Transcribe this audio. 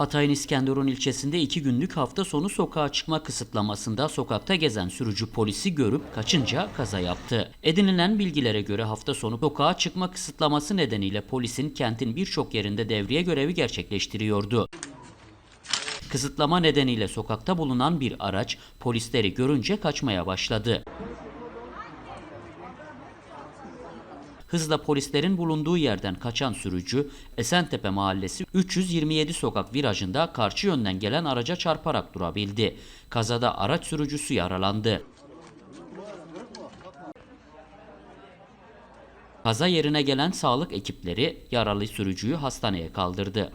Hatay'ın İskenderun ilçesinde iki günlük hafta sonu sokağa çıkma kısıtlamasında sokakta gezen sürücü polisi görüp kaçınca kaza yaptı. Edinilen bilgilere göre hafta sonu sokağa çıkma kısıtlaması nedeniyle polisin kentin birçok yerinde devriye görevi gerçekleştiriyordu. Kısıtlama nedeniyle sokakta bulunan bir araç polisleri görünce kaçmaya başladı. Hızla polislerin bulunduğu yerden kaçan sürücü Esentepe Mahallesi 327 sokak virajında karşı yönden gelen araca çarparak durabildi. Kazada araç sürücüsü yaralandı. Kaza yerine gelen sağlık ekipleri yaralı sürücüyü hastaneye kaldırdı.